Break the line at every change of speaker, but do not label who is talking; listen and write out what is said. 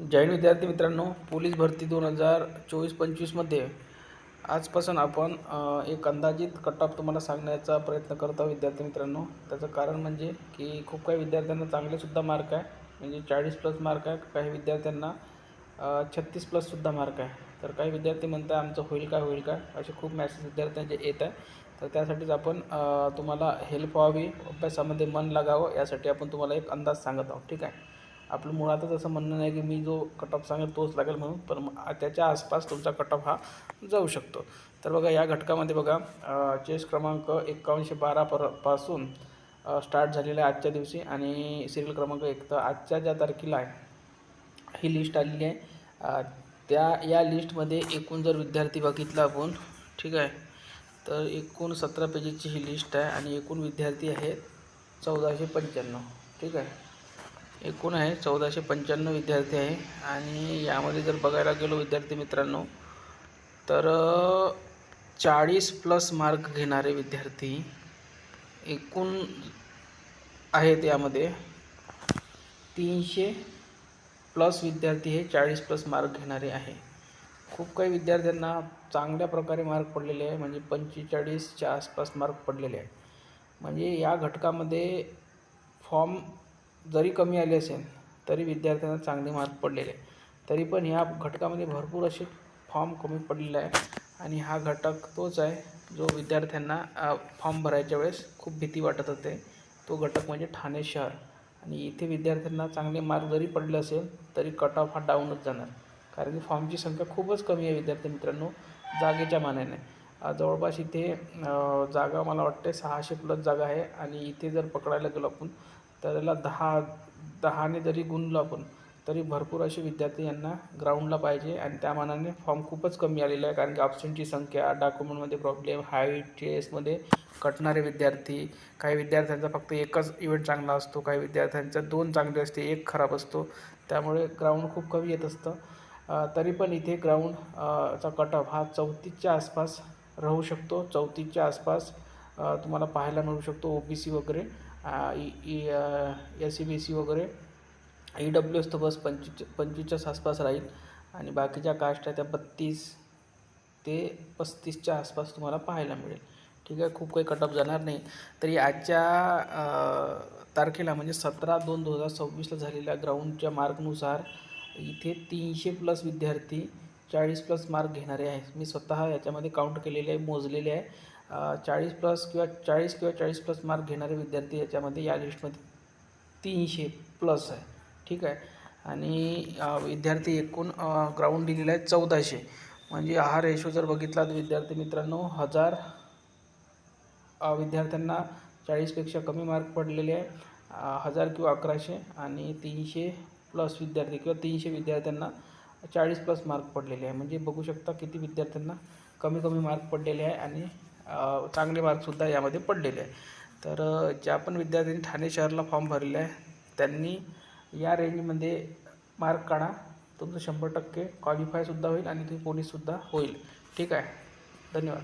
जैन विद्यार्थी मित्रांनो पोलीस भरती दोन हजार चोवीस पंचवीसमध्ये आजपासून आपण एक अंदाजित कट ऑफ तुम्हाला सांगण्याचा प्रयत्न करत आहोत विद्यार्थी मित्रांनो. त्याचं कारण म्हणजे की खूप काही विद्यार्थ्यांना चांगलेसुद्धा मार्क आहे. म्हणजे चाळीस प्लस मार्क आहे काही विद्यार्थ्यांना छत्तीस प्लससुद्धा मार्क आहे. तर काही विद्यार्थी म्हणतात आमचं होईल काय होईल काय असे खूप मॅसेज विद्यार्थ्यांचे येत आहे. तर त्यासाठीच आपण तुम्हाला हेल्प व्हावी अभ्यासामध्ये मन लागावं यासाठी आपण तुम्हाला एक अंदाज सांगत आहोत. ठीक आहे? आपलं मुळातच असं म्हणणं नाही की मी जो कट ऑफ सांगेल तोच लागेल म्हणून पण मग त्याच्या आसपास तुमचा कट ऑफ हा जाऊ शकतो. तर बघा या घटकामध्ये बघा चेस क्रमांक एक्कावनशे बारा परपासून स्टार्ट झालेला आहे आजच्या दिवशी आणि सिरियल क्रमांक एक तर आजच्या ज्या तारखेला आहे ही लिस्ट आलेली आहे. त्या या लिस्टमध्ये एकूण जर विद्यार्थी बघितला आपण ठीक आहे तर एकूण सतरा पेजेसची ही लिस्ट आहे आणि एकूण विद्यार्थी आहेत चौदाशे पंच्याण्णव ठीक आहे. एकूण आहे चौदाशे पंच्याण्णव विद्यार्थी आहे. आणि यामध्ये जर बघायला गेलो विद्यार्थी मित्रांनो तर चाळीस प्लस मार्क घेणारे विद्यार्थी एकूण आहेत यामध्ये. तीनशे प्लस विद्यार्थी हे चाळीस प्लस मार्क घेणारे आहे. खूप काही विद्यार्थ्यांना चांगल्या प्रकारे मार्क पडलेले आहे म्हणजे पंचेचाळीसच्या आसपास मार्क पडलेले आहे. म्हणजे या घटकामध्ये फॉर्म जरी कमी आले असेल तरी विद्यार्थ्यांना चांगले मार्क पडलेले तरी पण ह्या घटकामध्ये भरपूर असे फॉर्म कमी पडलेले आहे आणि हा घटक तोच आहे जो विद्यार्थ्यांना फॉर्म भरायच्या वेळेस खूप भीती वाटत होते. तो घटक म्हणजे ठाणे शहर. आणि इथे विद्यार्थ्यांना चांगले मार्क जरी पडले असेल तरी कट ऑफ हा डाऊनच जाणार. कारण की फॉर्मची संख्या खूपच कमी आहे विद्यार्थी मित्रांनो जागेच्या मानाने. जवळपास इथे जागा मला वाटते सहाशे प्लस जागा आहे. आणि इथे जर पकडायला गेलो आपण त्याला दहा दहाने जरी गुणलो आपण तरी भरपूर असे विद्यार्थी यांना ग्राउंडला पाहिजे. आणि त्या मानाने फॉर्म खूपच कमी आलेला आहे. कारण की ऑप्शनची संख्या डॉक्युमेंटमध्ये प्रॉब्लेम हाईट टेस्टमध्ये कटणारे विद्यार्थी काही विद्यार्थ्यांचा फक्त एकच इव्हेंट चांगला असतो काही विद्यार्थ्यांचा दोन चांगले असते एक खराब असतो. त्यामुळे ग्राउंड खूप कमी येत असतं. तरी पण इथे ग्राउंड चा कटअप हा चौतीसच्या आसपास राहू शकतो. चौतीसच्या आसपास तुम्हाला पाहायला मिळू शकतो ओ बी सी वगैरे. एस सी बी सी वगैरे. ई डब्ल्यू एस तर बस पंचवीस पंचवीसच्याच आसपास राहील. आणि बाकीच्या कास्ट आहे त्या बत्तीस ते पस्तीसच्या आसपास तुम्हाला पाहायला मिळेल. ठीक आहे? खूप काही कटअप जाणार नाही. तरी आजच्या तारखेला म्हणजे सतरा दोन दोन हजार सव्वीसला झालेल्या ग्राउंडच्या मार्कनुसार इथे तीनशे प्लस विद्यार्थी चाळीस प्लस मार्क घेणारे आहेत. मी स्वतः याच्यामध्ये काउंट केलेले आहे मोजलेले आहे. चाळीस प्लस किंवा चाळीस किंवा चाळीस प्लस मार्क घेणारे विद्यार्थी याच्यामध्ये या लिस्टमध्ये तीनशे प्लस आहे. ठीक आहे? आणि विद्यार्थी एकूण ग्राउंड दिलेलं आहे चौदाशे. म्हणजे हा रेशो जर बघितला तर विद्यार्थी मित्रांनो हजार विद्यार्थ्यांना चाळीसपेक्षा कमी मार्क पडलेले आहे. हजार किंवा अकराशे आणि तीनशे प्लस विद्यार्थी किंवा तीनशे विद्यार्थ्यांना चाळीस प्लस मार्क पडलेले आहे. म्हणजे बघू शकता किती विद्यार्थ्यांना कमी कमी मार्क पडलेले आहे आणि चांगले मार्कसुद्धा यामध्ये पडलेले आहे तर ज्या पण विद्यार्थ्यांनी ठाणे शहरला फॉर्म भरले आहे त्यांनी या रेंजमध्ये मार्क काढा. तुमचं शंभर टक्के क्वालिफायसुद्धा होईल आणि तुम्ही पोलीससुद्धा होईल. ठीक आहे? धन्यवाद.